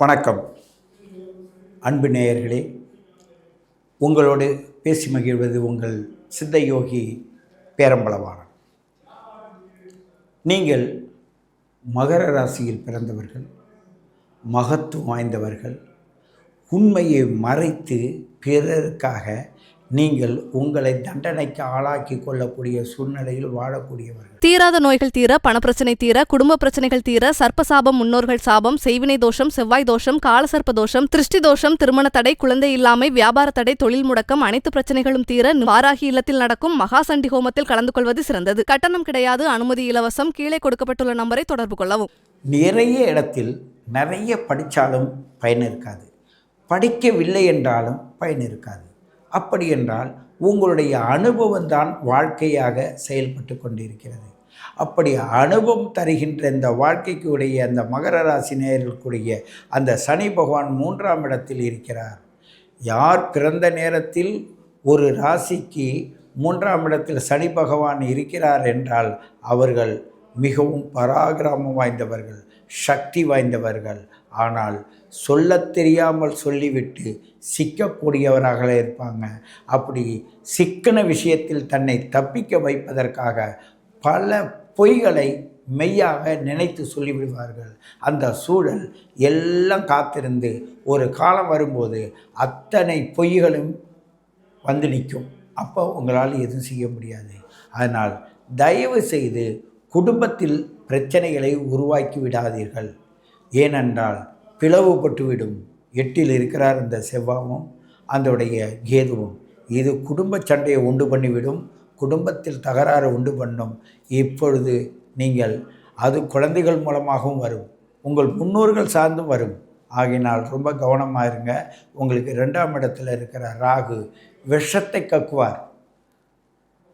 வணக்கம். அன்பு நேயர்களே உங்களோடு பேசி மகிழ்வது உங்கள் சித்தயோகி பேரம்பளவானன் நீங்கள் மகர ராசியில் பிறந்தவர்கள் மகத்துவம் வாய்ந்தவர்கள் உண்மையை மறைத்து பிறருக்காக நீங்கள் உங்களை தண்டனைக்கு ஆளாக்கி கொள்ளக்கூடிய சூழ்நிலையில் வாழக்கூடியவர்கள். தீராத நோய்கள் தீர பணப்பிரச்சனை தீர குடும்ப பிரச்சனைகள் தீர சர்ப்பசாபம் முன்னோர்கள் சாபம் செய்வினை தோஷம் செவ்வாய் தோஷம் காலசர்ப்ப தோஷம் திருஷ்டி தோஷம் திருமண தடை குழந்தை இல்லாமை வியாபார தடை தொழில் முடக்கம் அனைத்து பிரச்சனைகளும் தீர வாராகி இல்லத்தில் நடக்கும் மகாசண்டி ஹோமத்தில் கலந்து கொள்வது சிறந்தது. கட்டணம் கிடையாது அனுமதி இலவசம் கீழே கொடுக்கப்பட்டுள்ள நம்பரை தொடர்பு கொள்ளவும். நிறைய இடத்தில் நிறைய படித்தாலும் பயன் இருக்காது படிக்கவில்லை என்றாலும் பயன் இருக்காது அப்படி என்றால் உங்களுடைய அனுபவம் தான் வாழ்க்கையாக செயல்பட்டு கொண்டிருக்கிறது. அப்படி அனுபவம் தருகின்ற இந்த வாழ்க்கைக்கு உடைய அந்த மகர ராசி நேர்களுக்குடைய அந்த சனி பகவான் மூன்றாம் இடத்தில் இருக்கிறார். யார் பிறந்த நேரத்தில் ஒரு ராசிக்கு மூன்றாம் இடத்தில் சனி பகவான் இருக்கிறார் என்றால் அவர்கள் மிகவும் பராக்கிரமம் வாய்ந்தவர்கள் சக்தி வாய்ந்தவர்கள். ஆனால் சொல்ல தெரியாமல் சொல்லிவிட்டு சிக்கக்கூடியவராக இருப்பாங்க. அப்படி சிக்கன விஷயத்தில் தன்னை தப்பிக்க வைப்பதற்காக பல பொய்களை மெய்யாக நினைத்து சொல்லிவிடுவார்கள். அந்த சூழல் எல்லாம் காத்திருந்து ஒரு காலம் வரும்போது அத்தனை பொய்களும் வந்து நிற்கும். அப்போ உங்களால் எதுவும் செய்ய முடியாது. அதனால் தயவு செய்து குடும்பத்தில் பிரச்சனைகளை உருவாக்கி விடாதீர்கள். ஏனென்றால் பிளவுபட்டுவிடும் எட்டில் இருக்கிறார் இந்த செவ்வாவும் அதோடைய கேதுவும். இது குடும்ப சண்டையை உண்டு பண்ணிவிடும். குடும்பத்தில் தகராறு உண்டு பண்ணும். இப்பொழுது நீங்கள் அது குழந்தைகள் மூலமாகவும் வரும். உங்கள் முன்னோர்கள் சார்ந்தும் வரும். ஆகினால் ரொம்ப கவனமாக இருங்க. உங்களுக்கு ரெண்டாம் இடத்துல இருக்கிற ராகு விஷத்தை கக்குவார்.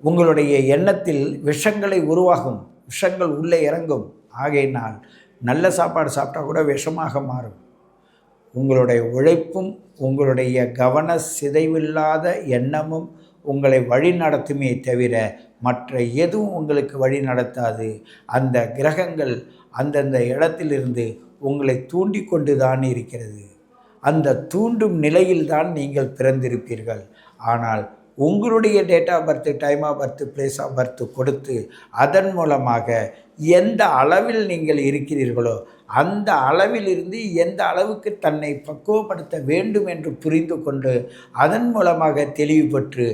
உங்களுடைய எண்ணத்தில் விஷங்களை உருவாகும். விஷங்கள் உள்ளே இறங்கும். ஆகையினால் நல்ல சாப்பாடு சாப்பிட்டா கூட விஷமாக மாறும். உங்களுடைய உழைப்பும் உங்களுடைய கவன சிதைவில்லாத எண்ணமும் உங்களை வழி நடத்துமே தவிர மற்ற எதுவும் உங்களுக்கு வழி நடத்தாது. அந்த கிரகங்கள் அந்தந்த இடத்திலிருந்து உங்களை தூண்டி கொண்டு தான் இருக்கிறது. அந்த தூண்டும் நிலையில்தான் நீங்கள் பிறந்திருப்பீர்கள். ஆனால் உங்களுடைய date of birth time of birth place of birth கொடுத்து அதன் மூலமாக எந்த அளவில் நீங்கள் இருக்கிறீர்களோ அந்த அளவிலிருந்து எந்த அளவுக்கு தன்னை பக்குவப்படுத்த வேண்டும் என்று புரிந்து கொண்டு அதன் மூலமாக தெளிவு பெற்று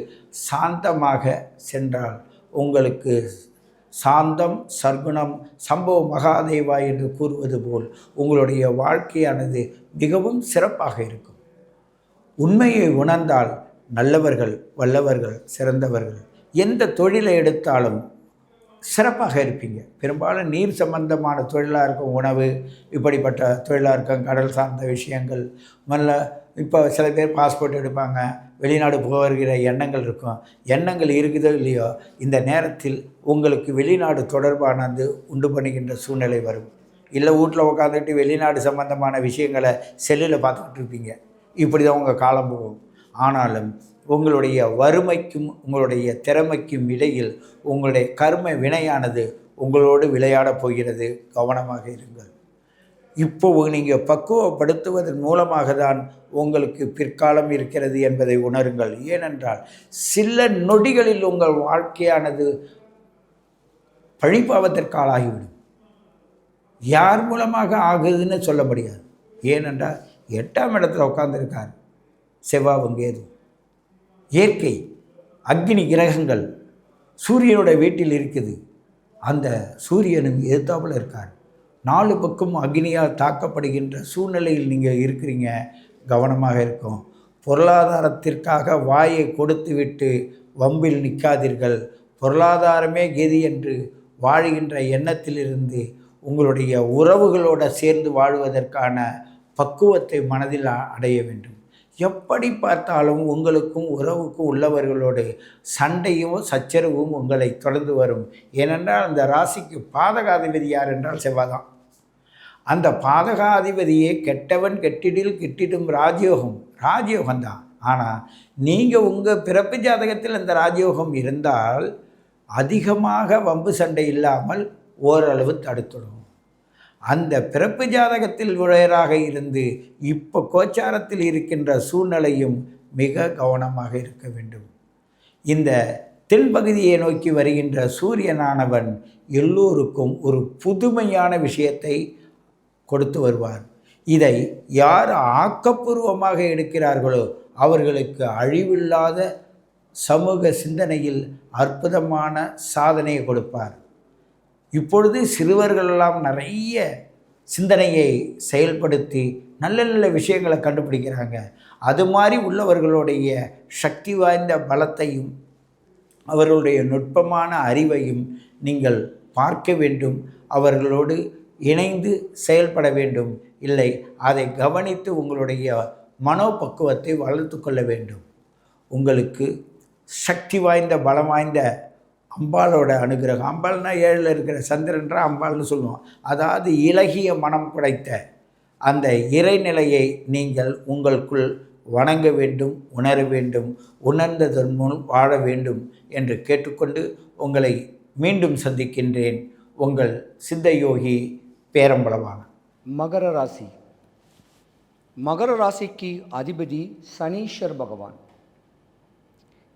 சாந்தமாக சென்றால் உங்களுக்கு சாந்தம் சர்க்குணம் சம்பவ மகாதேவா என்று கூறுவது போல் உங்களுடைய வாழ்க்கையானது மிகவும் சிறப்பாக இருக்கும். உண்மையை உணர்ந்தால் நல்லவர்கள் வல்லவர்கள் சிறந்தவர்கள். எந்த தொழிலை எடுத்தாலும் சிறப்பாக இருப்பீங்க. பெரும்பாலும் நீர் சம்பந்தமான தொழிலாக இருக்கும் உணவு இப்படிப்பட்ட தொழிலாக இருக்கும் கடல் சார்ந்த விஷயங்கள் நல்ல இப்போ சில பேர் பாஸ்போர்ட் எடுப்பாங்க வெளிநாடு போக வருகிற எண்ணங்கள் இருக்கும். எண்ணங்கள் இருக்குதோ இல்லையோ இந்த நேரத்தில் உங்களுக்கு வெளிநாடு தொடர்பானது உண்டு பண்ணுகின்ற சூழ்நிலை வரும். இல்லை வீட்டில் உட்காந்துட்டு வெளிநாடு சம்பந்தமான விஷயங்களை செல்லில் பார்த்துக்கிட்டு இருப்பீங்க. இப்படி தான் உங்கள் காலம் போகும். ஆனாலும் உங்களுடைய வறுமைக்கும் உங்களுடைய திறமைக்கும் இடையில் உங்களுடைய கர்ம வினையானது உங்களோடு விளையாடப் போகிறது. கவனமாக இருங்கள். இப்போ நீங்கள் பக்குவப்படுத்துவதன் மூலமாக தான் உங்களுக்கு பிற்காலம் இருக்கிறது என்பதை உணருங்கள். ஏனென்றால் சில நொடிகளில் உங்கள் வாழ்க்கையானது பழிப்பாவதற்கு ஆளாகிவிடும். யார் மூலமாக ஆகுதுன்னு சொல்ல முடியாது. ஏனென்றால் எட்டாம் இடத்துல உட்காந்துருக்கார் செவ்வாவும் கேது இயற்கை அக்னி கிரகங்கள் சூரியனோட வீட்டில் இருக்குது. அந்த சூரியனும் எதிர்த்தாப்பில் இருக்கார். நாலு பக்கம் அக்னியால் தாக்கப்படுகின்ற சூழ்நிலையில் நீங்கள் இருக்கிறீங்க. கவனமாக இருக்கும். பொருளாதாரத்திற்காக வாயை கொடுத்து விட்டு வம்பில் நிற்காதீர்கள் பொருளாதாரமே கெதி என்று வாழுகின்ற எண்ணத்திலிருந்து உங்களுடைய உறவுகளோடு சேர்ந்து வாழ்வதற்கான பக்குவத்தை மனதில் அடைய வேண்டும். எப்படி பார்த்தாலும் உங்களுக்கும் உறவுக்கும் உள்ளவர்களோடு சண்டையும் சச்சரவும் உங்களை தொடர்ந்து வரும். ஏனென்றால் அந்த ராசிக்கு பாதகாதிபதி யார் என்றால் செவ்வாதான். அந்த பாதகாதிபதியே கெட்டவன் கெட்டிடில் கெட்டிடும் ராஜயோகம் ராஜயோகம் தான் ஆனால் நீங்கள் உங்கள் பிறப்பு ஜாதகத்தில் அந்த ராஜயோகம் இருந்தால் அதிகமாக வம்பு சண்டை இல்லாமல் ஓரளவு தடுத்துடும். அந்த பிறப்பு ஜாதகத்தில் உழையராக இருந்து இப்போ கோச்சாரத்தில் இருக்கின்ற சூழ்நிலையும் மிக கவனமாக இருக்க வேண்டும். இந்த தென்பகுதியை நோக்கி வருகின்ற சூரியனானவன் எல்லோருக்கும் ஒரு புதுமையான விஷயத்தை கொடுத்து வருவார். இதை யார் ஆக்கப்பூர்வமாக எடுக்கிறார்களோ அவர்களுக்கு அழிவில்லாத சமூக சிந்தனையில் அற்புதமான சாதனையை கொடுப்பார். இப்பொழுது சிறுவர்களெல்லாம் நிறைய சிந்தனையை செயல்படுத்தி நல்ல நல்ல விஷயங்களை கண்டுபிடிக்கிறாங்க. அது மாதிரி உள்ளவர்களுடைய சக்தி வாய்ந்த பலத்தையும் அவர்களுடைய நுட்பமான அறிவையும் நீங்கள் பார்க்க வேண்டும். அவர்களோடு இணைந்து செயல்பட வேண்டும். இல்லை அதை கவனித்து உங்களுடைய மனோபக்குவத்தை வளர்த்து கொள்ள வேண்டும். உங்களுக்கு சக்தி வாய்ந்த பலம் வாய்ந்த அம்பாலோட அனுகிரகம். அம்பாள்னா ஏழில் இருக்கிற சந்திரன்றா அம்பாள்னு சொல்லுவோம். அதாவது இலகிய மனம் படைத்த அந்த இறைநிலையை நீங்கள் உங்களுக்குள் வணங்க வேண்டும் உணர வேண்டும் உணர்ந்ததன் முன் வாழ வேண்டும் என்று கேட்டுக்கொண்டு உங்களை மீண்டும் சந்திக்கின்றேன். உங்கள் சித்தயோகி பேரம்பலமான மகர ராசி. மகர ராசிக்கு அதிபதி சனீஸ்வர் பகவான்.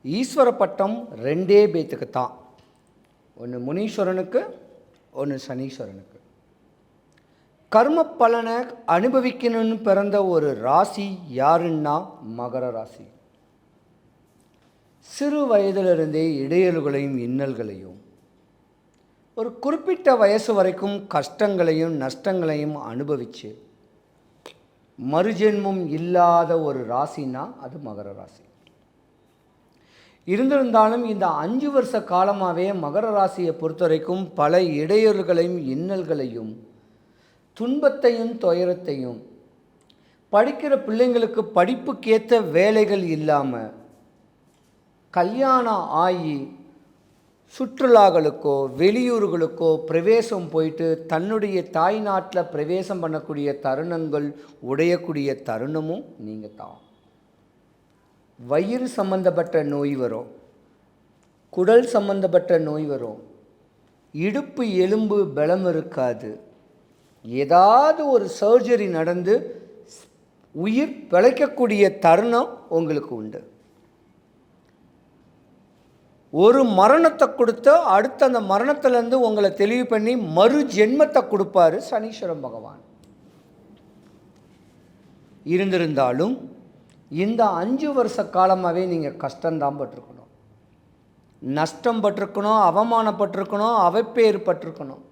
ஈஸ்வர பட்டம் ரெண்டே பேத்துக்கு தான் ஒன்று முனீஸ்வரனுக்கு ஒன்று சனீஸ்வரனுக்கு. கர்ம பலனை அனுபவிக்கணும்னு பிறந்த ஒரு ராசி யாருன்னா மகர ராசி. சிறு வயதிலிருந்தே இடையல்களையும் இன்னல்களையும் ஒரு குறிப்பிட்ட வயசு வரைக்கும் கஷ்டங்களையும் நஷ்டங்களையும் அனுபவித்து மறுஜென்மம் இல்லாத ஒரு ராசினா அது மகர ராசி. இருந்திருந்தாலும் இந்த அஞ்சு வருஷ காலமாகவே மகர ராசியை பொறுத்தவரைக்கும் பல இடையூறுகளையும் இன்னல்களையும் துன்பத்தையும் துயரத்தையும் படிக்கிற பிள்ளைங்களுக்கு படிப்புக்கேற்ற வேலைகள் இல்லாமல் கல்யாணம் ஆகி சுற்றுலாக்களுக்கோ வெளியூர்களுக்கோ பிரவேசம் போயிட்டு தன்னுடைய தாய் நாட்டில் பிரவேசம் பண்ணக்கூடிய தருணங்கள் உடையக்கூடிய தருணமும் நீங்கள் தான் வயிறு சம்பந்தப்பட்ட நோய் வரும் குடல் சம்பந்தப்பட்ட நோய் வரும் இடுப்பு எலும்பு பலம் இருக்காது. ஏதாவது ஒரு சர்ஜரி நடந்து உயிர் பிழைக்கக்கூடிய தருணம் உங்களுக்கு உண்டு. ஒரு மரணத்தை கொடுத்து அடுத்த அந்த மரணத்துலேருந்து உங்களை தெளிவு பண்ணி மறு ஜென்மத்தை கொடுப்பாரு சனீஸ்வரன் பகவான். இருந்திருந்தாலும் இந்த அஞ்சு வருஷ காலமாகவே நீங்கள் கஷ்டம்தான் பட்டிருக்கணும். நஷ்டம் பட்டிருக்கணும் அவமானப்பட்டிருக்கணும் அவப்பேறு பட்டிருக்கணும்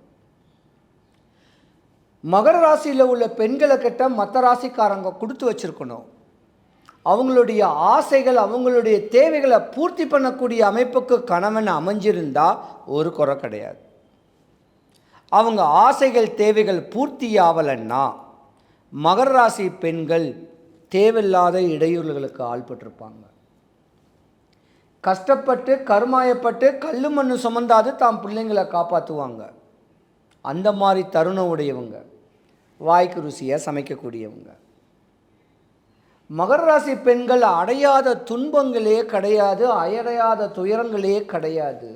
மகர ராசியில் உள்ள பெண்களை கிட்ட மற்ற ராசிக்காரங்க கொடுத்து வச்சிருக்கணும். அவங்களுடைய ஆசைகள் அவங்களுடைய தேவைகளை பூர்த்தி பண்ணக்கூடிய அமைப்புக்கு கணவன் அமைஞ்சிருந்தால் ஒரு குறை கிடையாது. அவங்க ஆசைகள் தேவைகள் பூர்த்தி ஆகலைன்னா மகர ராசி பெண்கள் தேவையில்லாத இடையூறுகளுக்கு ஆள்பட்டிருப்பாங்க. கஷ்டப்பட்டு கருமாயப்பட்டு கல்லு மண்ணு சுமந்தாது தாம் பிள்ளைங்களை காப்பாற்றுவாங்க அந்த மாதிரி தருணம் உடையவங்க. வாய்க்கு ருசியாக சமைக்கக்கூடியவங்க. மகர ராசி பெண்கள் அடையாத துன்பங்களே கிடையாது அயடையாத துயரங்களே கிடையாது.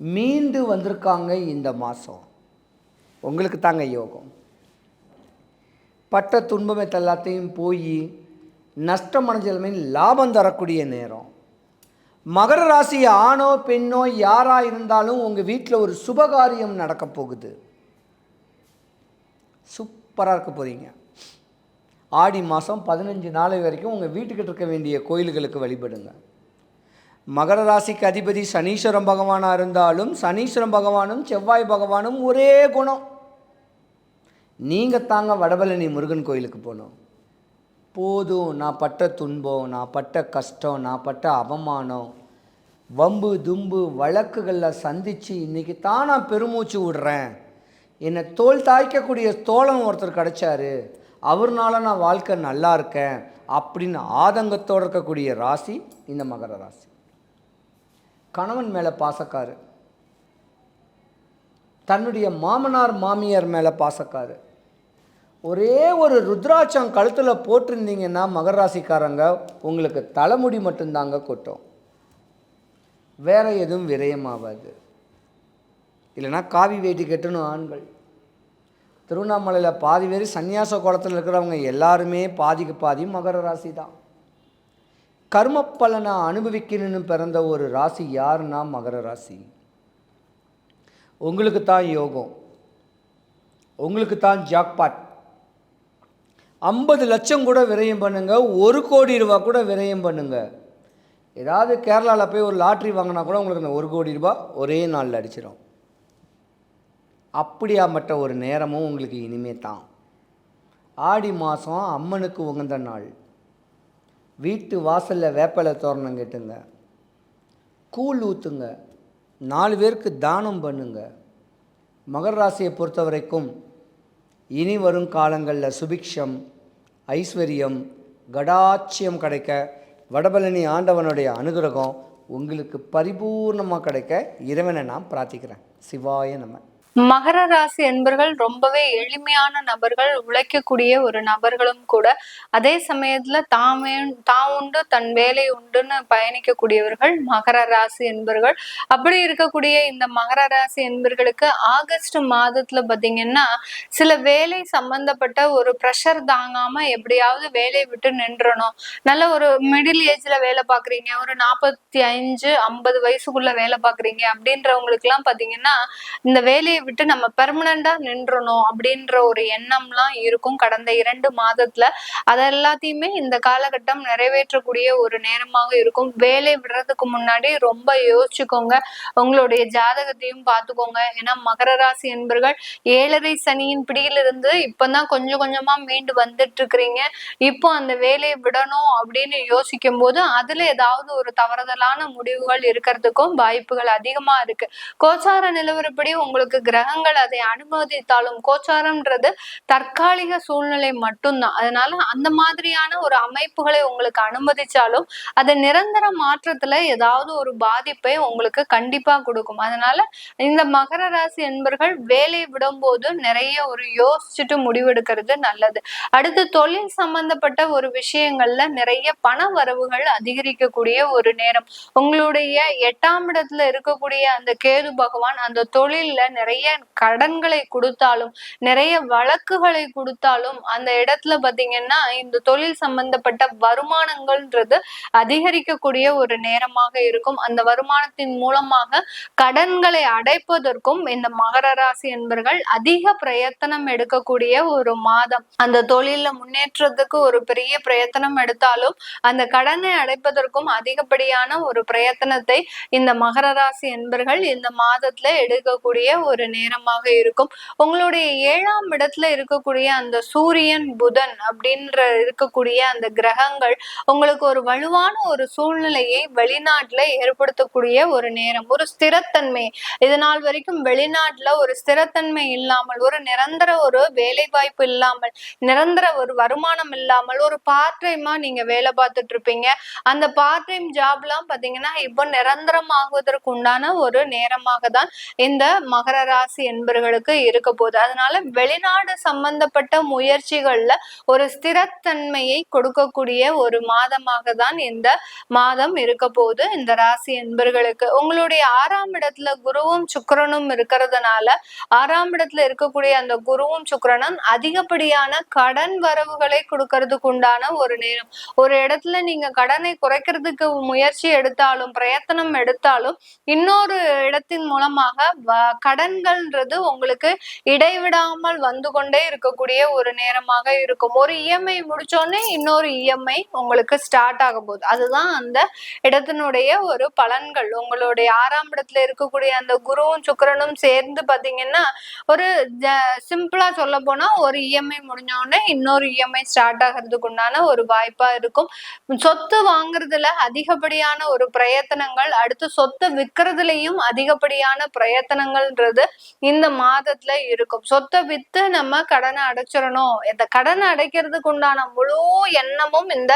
மீண்டு வந்திருக்காங்க இந்த மாதம் உங்களுக்கு தாங்க யோகம். பட்ட துன்பத்தை எல்லாத்தையும் போய் நஷ்டம் அடைஞ்சலுமே லாபம் தரக்கூடிய நேரம். மகர ராசி ஆணோ பெண்ணோ யாராக இருந்தாலும் உங்கள் வீட்டில் ஒரு சுபகாரியம் நடக்க போகுது. சூப்பராக இருக்க போகிறீங்க ஆடி மாதம் பதினஞ்சு நாள் வரைக்கும் உங்கள் வீட்டுக்கிட்ட இருக்க வேண்டிய கோயில்களுக்கு வழிபடுங்க. மகர ராசிக்கு அதிபதி சனீஸ்வரன் பகவானாக இருந்தாலும் சனீஸ்வரன் பகவானும் செவ்வாய் பகவானும் ஒரே குணம். நீங்கள் தாங்க வடபழனி முருகன் கோயிலுக்கு போகணும். போதும் நான் பட்ட துன்பம் நான் பட்ட கஷ்டம் நான் பட்ட அவமானம். வம்பு தும்பு வழக்குகளில் சந்தித்து இன்றைக்கி தான் நான் பெருமூச்சு விடுறேன். என்னை தோல் தாய்க்கக்கூடிய தோழம் ஒருத்தர் கிடச்சாரு. அவர்னால நான் வாழ்க்கை நல்லா இருக்கேன் அப்படின்னு ஆதங்கத்தோடு இருக்கக்கூடிய ராசி இந்த மகர ராசி. கணவன் மேலே பாசக்காரு. தன்னுடைய மாமனார் மாமியார் மேலே பாசக்காரு. ஒரே ஒரு ருத்ராட்சம் கழுத்தில் போட்டிருந்தீங்கன்னா மகர ராசிக்காரங்க உங்களுக்கு தலைமுடி மட்டும்தாங்க கொட்டும். வேற எதுவும் விரயமாகாது இல்லைன்னா காவி வேட்டி கட்டணும் ஆண்கள். திருவண்ணாமலையில் பாதி பேர் சன்னியாச குளத்தில் இருக்கிறவங்க எல்லாருமே பாதிக்கு பாதி மகர ராசி தான் கர்ம பலனை அனுபவிக்கணும்னு பிறந்த ஒரு ராசி யாருன்னா மகர ராசி? உங்களுக்கு தான் யோகம். உங்களுக்கு தான் ஜாக்பாட். ஐம்பது லட்சம் கூட விரயம் பண்ணுங்க ஒரு கோடி ரூபா கூட விரயம் பண்ணுங்க. ஏதாவது கேரளாவில் போய் ஒரு லாட்ரி வாங்கினா கூட உங்களுக்கு அந்த ஒரு கோடி ரூபா ஒரே நாளில் அடிச்சிடும் அப்படியாப்பட்ட ஒரு நேரமும் உங்களுக்கு இனிமே தான். ஆடி மாதம் அம்மனுக்கு உகந்த நாள். வீட்டு வாசலில் வேப்பலை தோரணம் கட்டுங்க. கூழ் ஊற்றுங்க நாலு பேருக்கு தானம் பண்ணுங்க. மகர ராசியை பொறுத்த வரைக்கும் இனி வரும் காலங்களில் சுபிக்ஷம் ஐஸ்வர்யம் கடாட்சியம் கிடைக்க வடபழனி ஆண்டவனுடைய அனுகிரகம் உங்களுக்கு பரிபூர்ணமாக கிடைக்க இறைவனை நான் பிரார்த்திக்கிறேன். சிவாய நம்ம மகர ராசி என்பர்கள் ரொம்பவே எளிமையான நபர்கள் உழைக்கக்கூடிய ஒரு நபர்களும் கூட அதே சமயத்துல தாமே தான் உண்டு தன் வேலை உண்டுன்னு பயணிக்கக்கூடியவர்கள் மகர ராசி என்பர்கள் அப்படி இருக்கக்கூடிய இந்த மகர ராசி என்பர்களுக்கு ஆகஸ்ட் மாதத்துல பாத்தீங்கன்னா சில வேலை சம்பந்தப்பட்ட ஒரு ப்ரெஷர் தாங்காம எப்படியாவது வேலையை விட்டு நின்றணும். நல்ல ஒரு மிடில் ஏஜ்ல வேலை பாக்குறீங்க ஒரு நாற்பத்தி அஞ்சு ஐம்பது வயசுக்குள்ள வேலை பாக்குறீங்க அப்படின்றவங்களுக்கு எல்லாம் பாத்தீங்கன்னா இந்த வேலையை விட்டு நம்ம பெர்மனண்டா நின்றணும் அப்படின்ற ஒரு எண்ணம்லாம் இருக்கும். கடந்த இரண்டு மாதத்துல அத எல்லாத்தையுமே இந்த காலகட்டம் நிறைவேற்றக்கூடிய ஒரு நேரமாக இருக்கும். வேலை விடுறதுக்கு முன்னாடி ரொம்ப யோசிச்சுக்கோங்க. உங்களுடைய ஜாதகத்தையும் பார்த்துக்கோங்க. ஏன்னா மகர ராசி என்பர்கள் ஏழரை சனியின் பிடியிலிருந்து இப்பதான் கொஞ்சம் கொஞ்சமா மீண்டு வந்துட்டு இருக்கிறீங்க இப்போ அந்த வேலையை விடணும் அப்படின்னு யோசிக்கும் போது அதுல ஏதாவது ஒரு தவறுதலான முடிவுகள் இருக்கிறதுக்கும் வாய்ப்புகள் அதிகமா இருக்கு. கோச்சார நிலவரப்படி உங்களுக்கு கிரகங்கள் அதை அனுமதித்தாலும் கோச்சாரம்ன்றது தற்காலிக சூழ்நிலை மட்டும்தான். அதனால அந்த மாதிரியான ஒரு அமைப்புகளை உங்களுக்கு அனுமதிச்சாலும் அது நிரந்தர மாற்றத்துல ஏதாவது ஒரு பாதிப்பை உங்களுக்கு கண்டிப்பா கொடுக்கும். அதனால இந்த மகர ராசி என்பர்கள் வேலையை விடும்போது நிறைய ஒரு யோசிச்சுட்டு முடிவெடுக்கிறது நல்லது. அடுத்து தொழில் சம்பந்தப்பட்ட ஒரு விஷயங்கள்ல நிறைய பண வரவுகள் அதிகரிக்கக்கூடிய ஒரு நேரம். உங்களுடைய எட்டாம் இடத்துல இருக்கக்கூடிய அந்த கேது பகவான் அந்த தொழில்ல நிறைய கடன்களை கொடுத்தாலும் நிறைய வழக்குகளை கொடுத்தாலும் அந்த இடத்துல பாத்தீங்கன்னா இந்த தொழில் சம்பந்தப்பட்ட வருமானங்கள்ன்றது அதிகரிக்கக்கூடிய ஒரு நேரமாக இருக்கும். அந்த வருமானத்தின் மூலமாக கடன்களை அடைப்பதற்கும் இந்த மகர ராசி என்பர்கள் அதிக பிரயத்தனம் எடுக்கக்கூடிய ஒரு மாதம். அந்த தொழில முன்னேற்றத்துக்கு ஒரு பெரிய பிரயத்தனம் எடுத்தாலும் அந்த கடனை அடைப்பதற்கும் அதிகப்படியான ஒரு பிரயத்தனத்தை இந்த மகர ராசி என்பர்கள் இந்த மாதத்துல எடுக்கக்கூடிய ஒரு நேரமாக இருக்கும். உங்களுடைய ஏழாம் இடத்துல இருக்கக்கூடிய அந்த சூரியன் புதன் அப்படின்ற இருக்கக்கூடிய அந்த கிரகங்கள் உங்களுக்கு ஒரு வலுவான ஒரு சூழ்நிலையை வெளிநாட்டுல ஏற்படுத்தக்கூடிய ஒரு நேரம் ஒரு ஸ்திரத்தன்மை. இது நாள் வரைக்கும் வெளிநாட்டுல ஒரு ஸ்திரத்தன்மை இல்லாமல் ஒரு நிரந்தர ஒரு வேலை வாய்ப்பு இல்லாமல் நிரந்தர ஒரு வருமானம் இல்லாமல் ஒரு பார்ட் டைமா நீங்க வேலை பார்த்துட்டு இருப்பீங்க. அந்த பார்ட் டைம் ஜாப்லாம் பாத்தீங்கன்னா இப்போ நிரந்தரமாகுவதற்கு உண்டான ஒரு நேரமாக தான் இந்த மகர ராசி என்பர்களுக்கு இருக்க போகுது. அதனால வெளிநாடு சம்பந்தப்பட்ட முயற்சிகள்ல ஒரு ஸ்திரத்தன்மையை கொடுக்கக்கூடிய ஒரு மாதமாக தான் இந்த மாதம் இருக்க போகுது இந்த ராசி என்பர்களுக்கு. உங்களுடைய ஆறாம் இடத்துல குருவும் சுக்கரனும் இருக்கிறதுனால ஆறாம் இடத்துல இருக்கக்கூடிய அந்த குருவும் சுக்கரனும் அதிகப்படியான கடன் வரவுகளை கொடுக்கறதுக்கு உண்டான ஒரு நேரம். ஒரு இடத்துல நீங்க கடனை குறைக்கிறதுக்கு முயற்சி எடுத்தாலும் பிரயத்தனம் எடுத்தாலும் இன்னொரு இடத்தின் மூலமாக கடன் கடன்கள்ன்றது உங்களுக்கு இடைவிடாமல் வந்து கொண்டே இருக்கக்கூடிய ஒரு நேரமாக இருக்கும். ஒரு இஎம்ஐ முடிச்சோடனே இன்னொரு இஎம்ஐ உங்களுக்கு ஸ்டார்ட் ஆக போகுது அதுதான் அந்த இடத்தினுடைய ஒரு பலன்கள். உங்களுடைய ஆறாம் இடத்துல இருக்கக்கூடிய அந்த குருவும் சுக்கிரனும் சேர்ந்து பார்த்தீங்கன்னா ஒரு சிம்பிளா சொல்ல போனா ஒரு இஎம்ஐ முடிஞ்ச உடனே இன்னொரு இஎம்ஐ ஸ்டார்ட் ஆகிறதுக்கு உண்டான ஒரு வாய்ப்பா இருக்கும். சொத்து வாங்குறதுல அதிகப்படியான ஒரு பிரயத்தனங்கள் அடுத்து சொத்து விற்கிறதுலையும் அதிகப்படியான பிரயத்தனங்கள்ன்றது இந்த மாதத்துல இருக்கும். சொத்தை வித்து நம்ம கடனை அடைச்சிடணும். இந்த கடனை அடைக்கிறதுக்கு உண்டான முழு எண்ணமும் இந்த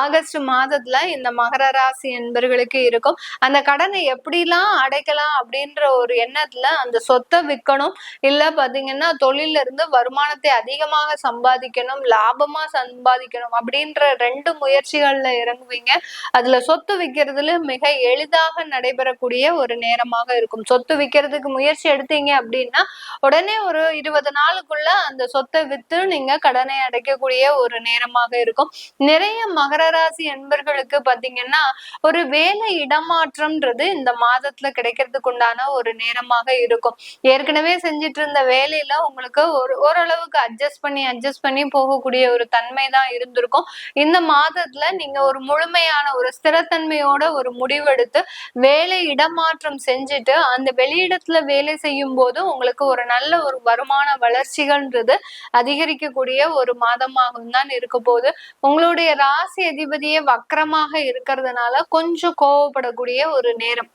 ஆகஸ்ட் மாதத்துல இந்த மகர ராசி என்பர்களுக்கு இருக்கும். அந்த கடனை எப்படிலாம் அடைக்கலாம் அப்படின்ற ஒரு எண்ணத்துல அந்த சொத்தை விற்கணும். இல்ல பாத்தீங்கன்னா தொழில இருந்து வருமானத்தை அதிகமாக சம்பாதிக்கணும் லாபமா சம்பாதிக்கணும் அப்படின்ற ரெண்டு முயற்சிகள்ல இறங்குவீங்க. அதுல சொத்து விற்கிறதுல மிக எளிதாக நடைபெறக்கூடிய ஒரு நேரமாக இருக்கும். சொத்து விற்கிறதுக்கு முயற்சி எடுத்து எடுத்தீங்க அப்படின்னா உடனே ஒரு இருபது நாளுக்குள்ள அந்த சொத்தை வித்து நீங்க கடனை அடைக்கக்கூடிய ஒரு நேரமாக இருக்கும். நிறைய மகர ராசி என்பர்களுக்கு பாத்தீங்கன்னா ஒரு வேலை இடமாற்றம்ன்றது இந்த மாதத்துல கிடைக்கிறதுக்கு உண்டான ஒரு நேரமாக இருக்கும். ஏற்கனவே செஞ்சுட்டு இருந்த வேலையில உங்களுக்கு ஒரு ஓரளவுக்கு அட்ஜஸ்ட் பண்ணி அட்ஜஸ்ட் பண்ணி போகக்கூடிய ஒரு தன்மை தான் இருந்திருக்கும். இந்த மாதத்துல நீங்க ஒரு முழுமையான ஒரு ஸ்திரத்தன்மையோட ஒரு முடிவெடுத்து வேலை இடமாற்றம் செஞ்சுட்டு அந்த வெளியிடத்துல வேலை செய்யும் போது உங்களுக்கு ஒரு நல்ல ஒரு வருமான வளர்ச்சிகள்ன்றது அதிகரிக்கக்கூடிய ஒரு மாதமாகவும் தான் இருக்க போகுது. உங்களுடைய ராசி அதிபதியே வக்கரமாக இருக்கிறதுனால கொஞ்சம் கோவப்படக்கூடிய ஒரு நேரம்.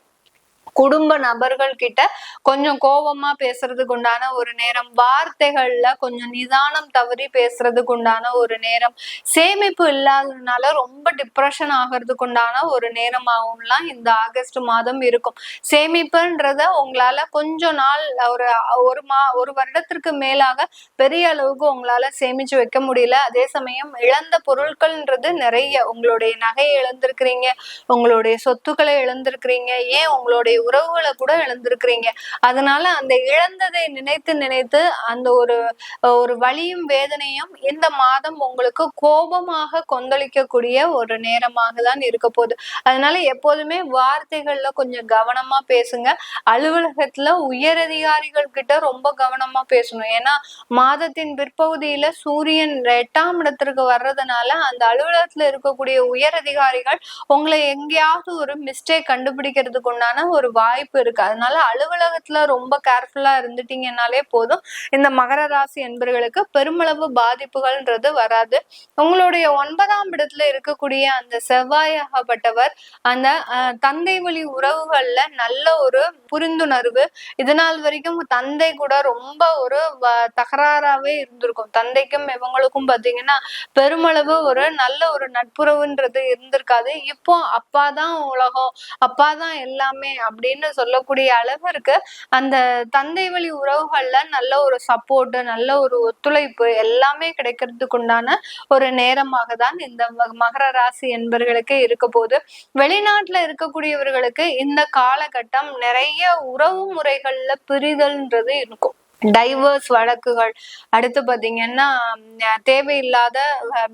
குடும்ப நபர்கள் கிட்ட கொஞ்சம் கோபமா பேசுறதுக்கு உண்டான ஒரு நேரம் வார்த்தைகள்ல கொஞ்சம் நிதானம் தவறி பேசுறதுக்கு உண்டான ஒரு நேரம் சேமிப்பு இல்லாததுனால ரொம்ப டிப்ரெஷன் ஆகிறதுக்கு உண்டான ஒரு நேரமாகவும்லாம் இந்த ஆகஸ்ட் மாதம் இருக்கும். சேமிப்புன்றத உங்களால கொஞ்ச நாள் ஒரு ஒரு மா ஒரு வருடத்திற்கு மேலாக பெரிய அளவுக்கு உங்களால சேமிச்சு வைக்க முடியல. அதே சமயம் இழந்த பொருட்கள்ன்றது நிறைய உங்களுடைய நகையை இழந்திருக்கிறீங்க உங்களுடைய சொத்துக்களை இழந்திருக்கிறீங்க ஏன் உங்களுடைய உறவுகளை கூட இழந்திருக்கிறீங்க. அதனால அந்த இழந்ததை நினைத்து நினைத்து அந்த ஒரு ஒரு வழியும் வேதனையும் இந்த மாதம் உங்களுக்கு கோபமாக கொந்தளிக்கக்கூடிய ஒரு நேரமாக தான் இருக்க போகுது. அதனால எப்போதுமே வார்த்தைகள்ல கொஞ்சம் கவனமா பேசுங்க. அலுவலகத்துல உயரதிகாரிகள் கிட்ட ரொம்ப கவனமா பேசணும். ஏன்னா மாதத்தின் பிற்பகுதியில சூரியன் எட்டாம் இடத்திற்கு வர்றதுனால அந்த அலுவலகத்துல இருக்கக்கூடிய உயர் அதிகாரிகள் உங்களை எங்கேயாவது ஒரு மிஸ்டேக் கண்டுபிடிக்கிறதுக்கு உண்டான ஒரு வாய்ப்பு இருக்கு. அதனால அலுவலகத்துல ரொம்ப கேர்ஃபுல்லா இருந்துட்டீங்கன்னாலே போதும். இந்த மகர ராசி என்பர்களுக்கு பெருமளவு பாதிப்புகள்ன்றது வராது. உங்களுடைய ஒன்பதாம் இடத்துல இருக்கக்கூடிய அந்த செவ்வாயாகப்பட்டவர் அந்த தந்தை வழி உறவுகள்ல நல்ல ஒரு புரிந்துணர்வு. இதனால் வரைக்கும் தந்தை கூட ரொம்ப ஒரு தகராறாவே இருந்திருக்கும். தந்தைக்கும் இவங்களுக்கும் பாத்தீங்கன்னா பெருமளவு ஒரு நல்ல ஒரு நட்புறவுன்றது இருந்திருக்காது. இப்போ அப்பா தான் உலகம். அப்பா தான் எல்லாமே அப்படின்னு சொல்லக்கூடிய அளவிற்கு அந்த தந்தை வழி உறவுகள்ல நல்ல ஒரு சப்போர்ட் நல்ல ஒரு ஒத்துழைப்பு எல்லாமே கிடைக்கிறதுக்கு உண்டான ஒரு நேரமாக தான் இந்த ம- மகர ராசி என்பர்களுக்கு இருக்க போது வெளிநாட்டுல இருக்கக்கூடியவர்களுக்கு இந்த காலகட்டம் நிறைய உறவு முறைகள்ல பிரிதல்ன்றது இருக்கும். டைவர்ஸ் வழக்குகள். அடுத்து பாத்தீங்கன்னா தேவையில்லாத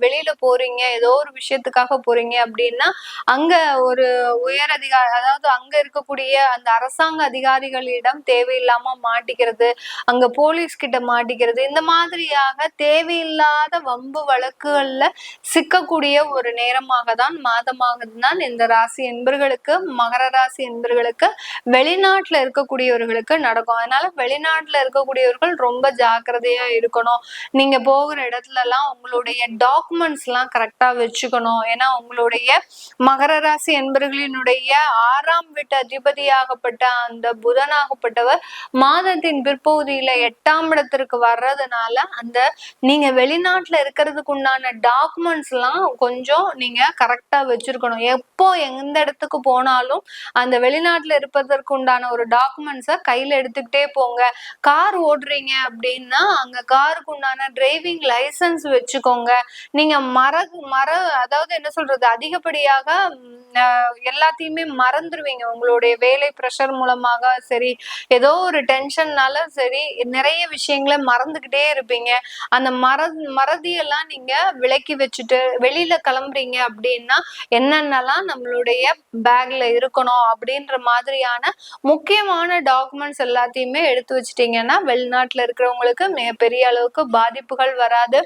வெளியில போறீங்க ஏதோ ஒரு விஷயத்துக்காக போறீங்க அப்படின்னா அங்க ஒரு உயர் அதிகாரி அதாவது அங்க இருக்கக்கூடிய அந்த அரசாங்க அதிகாரிகளிடம் தேவையில்லாம மாட்டிக்கிறது அங்க போலீஸ் கிட்ட மாட்டிக்கிறது இந்த மாதிரியாக தேவையில்லாத வம்பு வழக்குகள்ல சிக்கக்கூடிய ஒரு நேரமாக தான் மாதமாக தான் இந்த ராசி என்பர்களுக்கு மகர ராசி என்பர்களுக்கு வெளிநாட்டுல இருக்கக்கூடியவர்களுக்கு நடக்கும். அதனால வெளிநாட்டுல இருக்கக்கூடியவர்கள் ரொம்ப ஜாக்கிரதையா இருக்கணும். நீங்க போகிற இடத்துல எல்லாம் உங்களுடைய டாக்குமெண்ட்ஸ் எல்லாம் கரெக்டா வச்சுக்கணும். ஏன்னா உங்களுடைய மகர ராசி என்பர்களினுடைய ஆறாம் வீட்டு அதிபதியாகப்பட்ட அந்த புதனாகப்பட்டவர் மாதத்தின் பிற்பகுதியில எட்டாம் இடத்திற்கு வர்றதுனால அந்த நீங்க வெளிநாட்டுல இருக்கிறதுக்கு உண்டான டாக்குமெண்ட்ஸ் எல்லாம் கொஞ்சம் நீங்க கரெக்டா வச்சிருக்கணும். எப்போ எந்த இடத்துக்கு போனாலும் அந்த வெளிநாட்டுல இருப்பதற்கு உண்டான ஒரு டாக்குமெண்ட்ஸை கையில எடுத்துக்கிட்டே போங்க. கார் ஓடுறீங்க அப்படின்னா அங்க காருக்கு உண்டான டிரைவிங் லைசன்ஸ் வச்சுக்கோங்க. நீங்க மர மர அதாவது என்ன சொல்றது அதிகப்படியாக எல்லாத்தையுமே மறந்துடுவீங்க உங்களுடைய வேலை ப்ரெஷர் மூலமாக சரி ஏதோ ஒரு டென்ஷன்னால சரி நிறைய விஷயங்களை மறந்துக்கிட்டே இருப்பீங்க. அந்த மற மறதியெல்லாம் நீங்க விலக்கி வச்சுட்டு வெளியில கிளம்புறீங்க அப்படின்னா என்னென்னலாம் நம்மளுடைய பேக்ல இருக்கணும் அப்படின்ற மாதிரியான முக்கியமான டாக்குமெண்ட்ஸ் எல்லாத்தையுமே எடுத்து வச்சிட்டீங்கன்னா வெளிநாட்டுல இருக்கிறவங்களுக்கு மிகப்பெரிய அளவுக்கு பாதிப்புகள் வராது.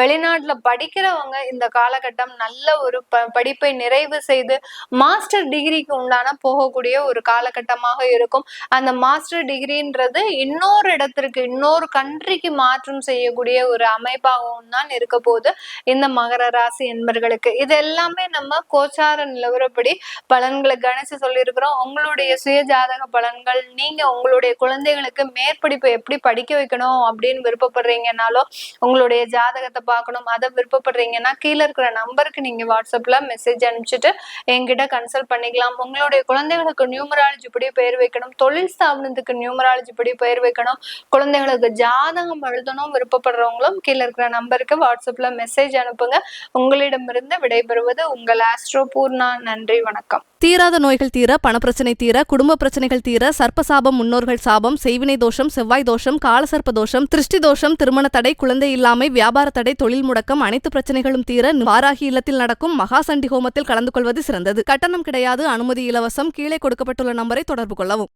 வெளிநாட்டுல படிக்கிறவங்க இந்த காலகட்டம் நல்ல ஒரு ப படிப்பை நிறைவு செய்து மாஸ்டர் டிகிரிக்கு உண்டான போகக்கூடிய ஒரு காலகட்டமாக இருக்கும். அந்த மாஸ்டர் டிகிரின்றது இன்னொரு இடத்திற்கு இன்னொரு கண்ட்ரிக்கு மாற்றம் செய்யக்கூடிய ஒரு அமைப்பாகவும் தான் இருக்க போகுது இந்த மகர ராசி என்பர்களுக்கு. இது எல்லாமே நம்ம கோச்சார நிலவரப்படி பலன்களை கணிச்சு சொல்லியிருக்கிறோம். உங்களுடைய சுய ஜாதக பலன்கள் நீங்க உங்களுடைய குழந்தைகளுக்கு மேற்படிப்பு எப்படி எப்படி படிக்க வைக்கணும் அப்படின்னு விருப்பப்படுறீங்கனாலோ உங்களுடைய ஜாதகத்தை பார்க்கணும் அதை விருப்பப்படுறீங்கன்னா கீழே இருக்கிற நம்பருக்கு நீங்க வாட்ஸ்அப்ல மெசேஜ் அனுப்பிச்சிட்டு என்கிட்ட கன்சல்ட் பண்ணிக்கலாம். உங்களுடைய குழந்தைகளுக்கு நியூமராலஜி படி பெயர் வைக்கணும். தொழில் ஸ்தாபனத்துக்கு நியூமராலஜி படி பெயர் வைக்கணும். குழந்தைகளுக்கு ஜாதகம் எழுதணும் விருப்பப்படுறவங்களும் கீழே இருக்கிற நம்பருக்கு வாட்ஸ்அப்ல மெசேஜ் அனுப்புங்க. உங்களிடமிருந்து விடைபெறுவது உங்கள் ஆஸ்ட்ரோ பூர்ணா. நன்றி வணக்கம். தீராத நோய்கள் தீர பணப்பிரச்சனை தீர குடும்ப பிரச்சனைகள் தீர சர்ப்பசாபம் முன்னோர்கள் சாபம் செய்வினை தோஷம் செவ்வாய் தோஷம் தோஷம் காலசர்ப்ப தோஷம் திருஷ்டி தோஷம் திருமண தடை குழந்தை இல்லாமை வியாபார தடை தொழில் முடக்கம் அனைத்து பிரச்சனைகளும் தீர வாராகி இல்லத்தில் நடக்கும் மகாசண்டி ஹோமத்தில் கலந்து கொள்வது சிறந்தது. கட்டணம் கிடையாது அனுமதி இலவசம் கீழே கொடுக்கப்பட்டுள்ள நம்பரை தொடர்பு கொள்ளவும்.